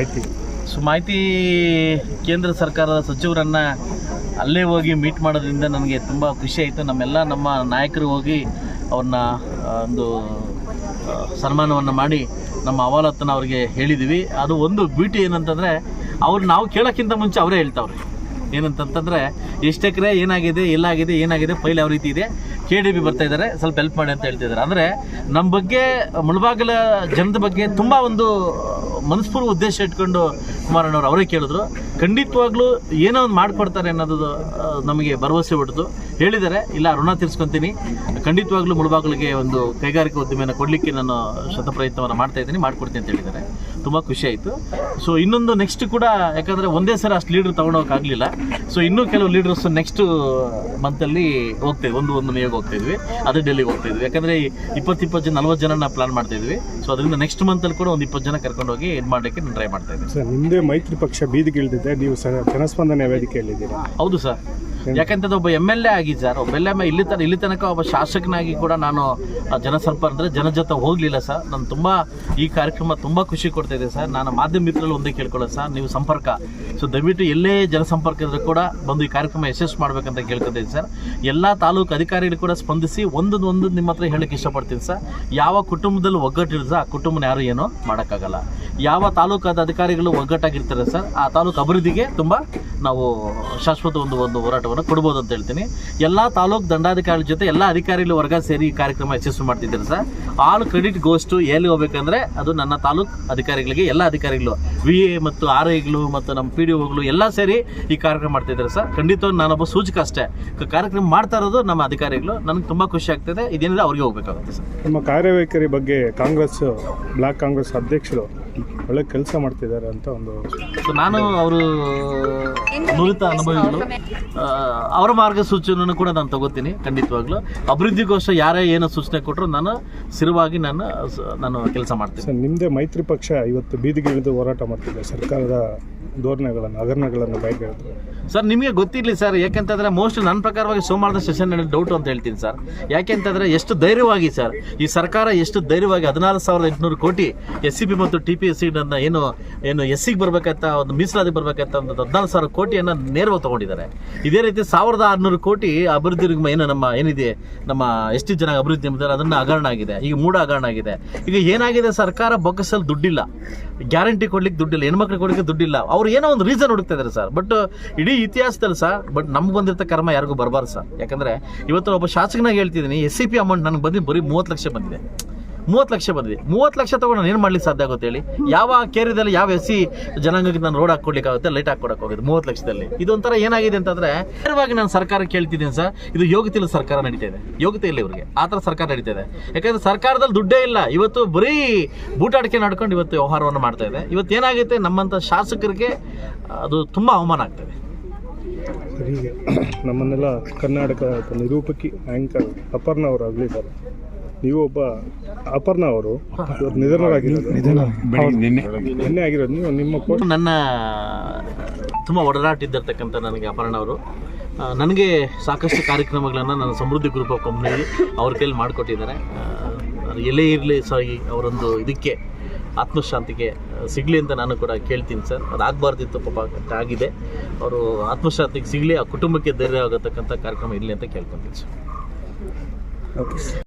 ಮಾಹಿತಿ. ಸೊ ಮಾಹಿತಿ ಕೇಂದ್ರ ಸರ್ಕಾರದ ಸಚಿವರನ್ನು ಅಲ್ಲೇ ಹೋಗಿ ಮೀಟ್ ಮಾಡೋದ್ರಿಂದ ನನಗೆ ತುಂಬ ಖುಷಿ ಆಯಿತು. ನಮ್ಮೆಲ್ಲ ನಮ್ಮ ನಾಯಕರು ಹೋಗಿ ಅವ್ರನ್ನ ಒಂದು ಸನ್ಮಾನವನ್ನು ಮಾಡಿ ನಮ್ಮ ಅವಾಲತ್ತನ್ನು ಅವ್ರಿಗೆ ಹೇಳಿದ್ದೀವಿ ಅದು ಒಂದು ಬ್ಯೂಟಿ ಏನಂತಂದರೆ, ಅವ್ರು ನಾವು ಕೇಳೋಕ್ಕಿಂತ ಮುಂಚೆ ಅವರೇ ಹೇಳ್ತಾವ್ರೆ. ಏನಂತಂತಂದರೆ, ಎಷ್ಟು ಎಕರೆ ಏನಾಗಿದೆ, ಎಲ್ಲಾಗಿದೆ, ಏನಾಗಿದೆ ಫೈಲ್ ಯಾವ ರೀತಿ ಇದೆ ಕೆ ಡಿ ಬಿ ಬರ್ತಾ ಇದ್ದಾರೆ ಸ್ವಲ್ಪ ಹೆಲ್ಪ್ ಮಾಡಿ ಅಂತ ಹೇಳ್ತಿದ್ದಾರೆ ಅಂದರೆ ನಮ್ಮ ಬಗ್ಗೆ ಮುಳಬಾಗಿಲ ಜನದ ಬಗ್ಗೆ ತುಂಬ ಒಂದು ಮನಸ್ಪೂರ್ವ ಉದ್ದೇಶ ಇಟ್ಕೊಂಡು ಕುಮಾರಣ್ಣವ್ರು ಅವರೇ ಕೇಳಿದ್ರು. ಖಂಡಿತವಾಗ್ಲೂ ಏನೋ ಒಂದು ಮಾಡಿಕೊಡ್ತಾರೆ ಅನ್ನೋದು ನಮಗೆ ಭರವಸೆ ಹೊಡೆದು ಹೇಳಿದ್ದಾರೆ, ಇಲ್ಲ, ಋಣ ತೀರಿಸ್ಕೊತೀನಿ. ಖಂಡಿತವಾಗ್ಲೂ ಮುಳುಬಾಗ್ಲಿಗೆ ಒಂದು ಕೈಗಾರಿಕಾ ಉದ್ಯಮೆಯನ್ನು ಕೊಡಲಿಕ್ಕೆ ನಾನು ಶತಪ್ರಯತ್ನವನ್ನು ಮಾಡ್ತಾ ಇದ್ದೀನಿ, ಮಾಡ್ಕೊಡ್ತೀನಿ ಅಂತ ಹೇಳಿದ್ದಾರೆ. ತುಂಬ ಖುಷಿ ಆಯಿತು. ಸೊ ಇನ್ನೊಂದು ನೆಕ್ಸ್ಟ್ ಕೂಡ, ಯಾಕಂದರೆ ಒಂದೇ ಸಲ ಅಷ್ಟು ಲೀಡ್ರ್ ತೊಗೊಂಡೋಗಕ್ಕಾಗಲಿಲ್ಲ ಸೊ ಇನ್ನೂ ಕೆಲವು ಲೀಡರ್ಸ್ ನೆಕ್ಸ್ಟ್ ಮಂತಲ್ಲಿ ಹೋಗ್ತೇವೆ. ಒಂದು ಒಂದು ಮೇಗೆ ಹೋಗ್ತಾ ಇದ್ವಿ. ಅದೇ ಡೆಲ್ಲಿಗೆ ಹೋಗ್ತಾ ಇದ್ವಿ. ಯಾಕಂದರೆ ಇಪ್ಪತ್ತು ಇಪ್ಪತ್ತು ಜನ, ನಲ್ವತ್ತು ಜನ ಪ್ಲಾನ್ ಮಾಡ್ತಾ ಇದ್ವಿ. ಸೊ ಅದರಿಂದ ನೆಕ್ಸ್ಟ್ ಮಂತಲ್ಲಿ ಕೂಡ ಒಂದು ಇಪ್ಪತ್ತು ಜನ ಕರ್ಕೊಂಡು ಹೋಗಿ ಇದು ಮಾಡಲಿಕ್ಕೆ ನಾನು ಟ್ರೈ ಮಾಡ್ತಾ ಇದ್ದೀನಿ. ಸರ್ ಮೈತ್ರಿ ಪಕ್ಷ ಬೀದಿಗಿಳಿದಿದೆ ನೀವು ಜನಸ್ಪಂದನೆ ವೇದಿಕೆಯಲ್ಲಿದ್ದೀರಾ? ಹೌದು ಸರ್. ಯಾಕಂತಂದ್ರೆ ಒಬ್ಬ ಎಂ ಎಲ್ ಎ ಆಗಿ ಸರ್, ಒಬ್ಬ ಎಲ್ ಎಂ ಇಲ್ಲಿ ತನಕ ಇಲ್ಲಿ ತನಕ ಒಬ್ಬ ಶಾಸಕನಾಗಿ ಕೂಡ ನಾನು ಜನಸಂಪರ್ಕ ಅಂದರೆ ಜನ ಜೊತೆ ಹೋಗಲಿಲ್ಲ ಸರ್. ನಾನು ತುಂಬ ಈ ಕಾರ್ಯಕ್ರಮ ತುಂಬ ಖುಷಿ ಕೊಡ್ತಾ ಇದೆ ಸರ್. ನಾನು ಮಾಧ್ಯಮ ಮಿತ್ರರಲ್ಲಿ ಒಂದೇ ಕೇಳ್ಕೊಳ್ಳೋದು ಸರ್, ನೀವು ಸಂಪರ್ಕ. ಸೊ ದಯವಿಟ್ಟು ಎಲ್ಲೇ ಜನಸಂಪರ್ಕ ಇದ್ರೂ ಕೂಡ ಬಂದು ಈ ಕಾರ್ಯಕ್ರಮ ಯಶಸ್ಸು ಮಾಡ್ಬೇಕಂತ ಕೇಳ್ಕೊತೀನಿ ಸರ್. ಎಲ್ಲ ತಾಲೂಕು ಅಧಿಕಾರಿಗಳು ಕೂಡ ಸ್ಪಂದಿಸಿ ಒಂದೊಂದು ಒಂದು ನಿಮ್ಮ ಹತ್ರ ಹೇಳಕ್ಕೆ ಇಷ್ಟಪಡ್ತೀನಿ ಸರ್. ಯಾವ ಕುಟುಂಬದಲ್ಲಿ ಒಗ್ಗಟ್ಟಿರುತ್ತೆ ಆ ಕುಟುಂಬನ ಯಾರು ಏನೋ ಮಾಡೋಕ್ಕಾಗಲ್ಲ. ಯಾವ ತಾಲೂಕಾದ ಅಧಿಕಾರಿಗಳು ಒಗ್ಗಟ್ಟಾಗಿರ್ತಾರೆ ಸರ್, ಆ ತಾಲೂಕು ಅಭಿವೃದ್ಧಿಗೆ ತುಂಬ ನಾವು ಶಾಶ್ವತ ಒಂದು ಒಂದು ಹೋರಾಟವನ್ನು ಕೊಡ್ಬೋದು ಅಂತ ಹೇಳ್ತೀನಿ. ಎಲ್ಲ ತಾಲೂಕು ದಂಡಾಧಿಕಾರಿಗಳ ಜೊತೆ ಎಲ್ಲ ಅಧಿಕಾರಿಗಳು ವರ್ಗ ಸೇರಿ ಈ ಕಾರ್ಯಕ್ರಮ ಯಶಸ್ವಿ ಮಾಡ್ತಿದ್ದೀರಿ ಸರ್? ಆಲ್ ಕ್ರೆಡಿಟ್ ಗೋಸ್ಟು ಎಲ್ಲಿ ಹೋಗ್ಬೇಕಂದ್ರೆ ಅದು ನನ್ನ ತಾಲೂಕು ಅಧಿಕಾರಿಗಳಿಗೆ, ಎಲ್ಲ ಅಧಿಕಾರಿಗಳು ವಿ ಎ ಮತ್ತು ಆರ್ ಐಗಳು ಮತ್ತು ನಮ್ಮ ಪಿ ಡಿ ಒಗಳು ಎಲ್ಲ ಸೇರಿ ಈ ಕಾರ್ಯಕ್ರಮ ಮಾಡ್ತಿದ್ದಾರೆ ಸರ್? ಖಂಡಿತ ನಾನೊಬ್ಬ ಸೂಚಕ ಅಷ್ಟೇ. ಕಾರ್ಯಕ್ರಮ ಮಾಡ್ತಾ ಇರೋದು ನಮ್ಮ ಅಧಿಕಾರಿಗಳು. ನನಗೆ ತುಂಬ ಖುಷಿ ಆಗ್ತದೆ. ಇದೇನಿದೆ ಅವ್ರಿಗೆ ಹೋಗ್ಬೇಕಾಗುತ್ತೆ ಸರ್. ನಮ್ಮ ಕಾರ್ಯವೈಖರಿ ಬಗ್ಗೆ ಕಾಂಗ್ರೆಸ್, ಬ್ಲಾಕ್ ಕಾಂಗ್ರೆಸ್ ಅಧ್ಯಕ್ಷರು ಒಳ್ಳೆ ಕೆಲಸ ಮಾಡ್ತಿದ್ದಾರೆ ಅಂತ ಒಂದು ಸೊ ನಾನು ಅವರು ನುರಿತ ಅನುಭವಿಗಳು. ಆ, ಅವರ ಮಾರ್ಗಸೂಚಿಯನ್ನು ಕೂಡ ನಾನು ತಗೋತೀನಿ ಖಂಡಿತವಾಗ್ಲೂ. ಅಭಿವೃದ್ಧಿಗೋಸ್ಕರ ಯಾರೇ ಏನು ಸೂಚನೆ ಕೊಟ್ಟರು ನಾನು ಸ್ಥಿರವಾಗಿ ನಾನು ಸ- ನಾನು ಕೆಲಸ ಮಾಡ್ತೀನಿ. ಸರ್ ನಿಮ್ಮದೇ ಮೈತ್ರಿ ಪಕ್ಷ ಇವತ್ತು ಬೀದಿಗಿಳಿದು ಹೋರಾಟ ಮಾಡ್ತಿದೆ. ಸರ್ಕಾರದ ಧೋರಣೆಗಳನ್ನು ಹಗರಣಗಳನ್ನು ಬಯಕೆ ಸರ್ ನಿಮಗೆ ಗೊತ್ತಿರಲಿ ಸರ್ ಯಾಕೆಂತಂದ್ರೆ ಮೋಸ್ಟ್ ನನ್ನ ಪ್ರಕಾರವಾಗಿ ಸೋಮವಾರದ ಸೆಷನ್ ಡೌಟ್ ಅಂತ ಹೇಳ್ತೀನಿ ಸರ್. ಯಾಕೆಂತಂದ್ರೆ ಎಷ್ಟು ಧೈರ್ಯವಾಗಿ ಸರ್ ಈ ಸರ್ಕಾರ ಎಷ್ಟು ಧೈರ್ಯವಾಗಿ ಹದಿನಾರು ಸಾವಿರದ ಎಂಟುನೂರು ಕೋಟಿ ಎಸ್ ಸಿ ಬಿ ಮತ್ತು ಟಿ ಪಿ ಎಸ್ ಸಿಗಳನ್ನ ಏನು ಏನು ಎಸ್ ಸಿಗೆ ಬರ್ಬೇಕಂತ, ಒಂದು ಮೀಸಲಾತಿ ಬರ್ಬೇಕಂತ ಒಂದು ಹದಿನಾಲ್ಕು ಸಾವಿರ ಕೋಟಿಯನ್ನು ನೇರವಾಗಿ ತಗೊಂಡಿದ್ದಾರೆ. ಇದೇ ರೀತಿ ಸಾವಿರದ ಆರುನೂರು ಕೋಟಿ ಅಭಿವೃದ್ಧಿ ಏನು ನಮ್ಮ, ಏನಿದೆ, ನಮ್ಮ ಎಷ್ಟು ಜನ ಅಭಿವೃದ್ಧಿ ಎಂಬುದಾರೆ ಅದನ್ನು ಹಗರಣ ಆಗಿದೆ. ಈಗ ಮೂಡ ಹಗರಣ ಆಗಿದೆ. ಈಗ ಏನಾಗಿದೆ, ಸರ್ಕಾರ ಬೊಕ್ಕಸಲ್ಲಿ ದುಡ್ಡಿಲ್ಲ. ಗ್ಯಾರಂಟಿ ಕೊಡ್ಲಿಕ್ಕೆ ದುಡ್ಡಿಲ್ಲ. ಹೆಣ್ಮಕ್ಳು ಕೊಡ್ಲಿಕ್ಕೆ ದುಡ್ಡಿಲ್ಲ. ಅವ್ರು ಏನೋ ಒಂದು ರೀಸನ್ ಹುಡುಕ್ತಾ ಇದ್ದಾರೆ ಸರ್. ಬಟ್ ಇಡೀ ಇತಿಹಾಸದಲ್ಲಿ ಸರ್, ಬಟ್ ನಮ್ಗೆ ಬಂದಿರ್ತ ಕರ್ಮ ಯಾರಿಗೂ ಬರಬಾರ್ದು ಸರ್. ಯಾಕಂದ್ರೆ ಇವತ್ತು ಒಬ್ಬ ಶಾಸಕನಾಗಿ ಹೇಳ್ತಿದ್ದೀನಿ, ಎಸ್ ಸಿ ಪಿ ಅಮೌಂಟ್ ನನಗೆ ಬಂದು ಬರೀ ಮೂವತ್ತು ಲಕ್ಷ ಬಂದಿದೆ. ಮೂವತ್ತು ಲಕ್ಷ ಬಂದಿದೆ. ಮೂವತ್ತು ಲಕ್ಷ ತಗೊಂಡು ನಾನು ಏನು ಮಾಡ್ಲಿಕ್ಕೆ ಸಾಧ್ಯ ಆಗುತ್ತೆ ಹೇಳಿ? ಯಾವ ಕೇರಿದಲ್ಲಿ ಯಾವ ಎಸ್ ಸಿ ಜನಾಂಗಕ್ಕೆ ನಾನು ರೋಡ್ ಹಾಕೊಡ್ಲಿಕ್ಕಾಗುತ್ತೆ ಲೈಟ್ ಹಾಕೊಡಕ್ಕೆ ಹೋಗುತ್ತೆ ಮೂವತ್ತು ಲಕ್ಷದಲ್ಲಿ. ಇದೊಂಥರ ಏನಾಗಿದೆ ಅಂತಂದ್ರೆ, ನೇರವಾಗಿ ನಾನು ಸರ್ಕಾರ ಕೇಳ್ತಿದ್ದೀನಿ ಸರ್, ಇದು ಯೋಗ್ಯತೆ ಇಲ್ಲ ಸರ್ಕಾರ ನಡೀತಾ ಇದೆ. ಯೋಗ್ಯತೆ ಇಲ್ಲ ಇವರಿಗೆ. ಆ ಥರ ಸರ್ಕಾರ ನಡೀತಾ ಇದೆ. ಯಾಕಂದ್ರೆ ಸರ್ಕಾರದಲ್ಲಿ ದುಡ್ಡೇ ಇಲ್ಲ. ಇವತ್ತು ಬರೀ ಬೂಟಾಟಿಕೆ ನಡ್ಕೊಂಡು ಇವತ್ತು ವ್ಯವಹಾರವನ್ನು ಮಾಡ್ತಾ ಇದೆ. ಇವತ್ತು ಏನಾಗುತ್ತೆ ನಮ್ಮಂಥ ಶಾಸಕರಿಗೆ, ಅದು ತುಂಬ ಅವಮಾನ ಆಗ್ತದೆ. ಹೀಗೆ ನಮ್ಮನ್ನೆಲ್ಲ ಕರ್ನಾಟಕ ನಿರೂಪಕಿ ಆ್ಯಂಕರ್ ಅಪರ್ಣ ಅವರು ಆಗಲಿದ್ದಾರೆ. ನೀವು ಒಬ್ಬ ಅಪರ್ಣ ಅವರು ಇವತ್ತು ನಿಧನರಾಗಿರೋದು. ನಿನ್ನೆ. ಆಗಿರೋದು. ನೀವು ನಿಮ್ಮ ಪೋಸ್ಟ್ ನನ್ನ ತುಂಬ ಒಡನಾಟ ಇದ್ದಿರ್ತಕ್ಕಂಥ ನನಗೆ ಅಪರ್ಣ ಅವರು. ನನಗೆ ಸಾಕಷ್ಟು ಕಾರ್ಯಕ್ರಮಗಳನ್ನು ನನ್ನ ಸಮೃದ್ಧಿ ಗ್ರೂಪ್ ಆಫ್ ಕಂಪ್ನಿ ಅವ್ರ ಕೈಲಿ ಮಾಡಿಕೊಟ್ಟಿದ್ದಾರೆ. ಎಲ್ಲೇ ಇರಲಿ ಸಾರಿ ಅವರೊಂದು ಇದಕ್ಕೆ ಆತ್ಮಶಾಂತಿಗೆ ಸಿಗಲಿ ಅಂತ ನಾನು ಕೂಡ ಕೇಳ್ತೀನಿ ಸರ್. ಅದು ಆಗಬಾರ್ದಿತ್ತು ಪಾಪ ಆಗಿದೆ. ಅವರು ಆತ್ಮಶಾಂತಿಗೆ ಸಿಗಲಿ ಆ ಕುಟುಂಬಕ್ಕೆ ಧೈರ್ಯ ಆಗತಕ್ಕಂಥ ಕಾರ್ಯಕ್ರಮ ಇರಲಿ ಅಂತ ಕೇಳ್ಕೊತೀನಿ ಸರ್. ಓಕೆ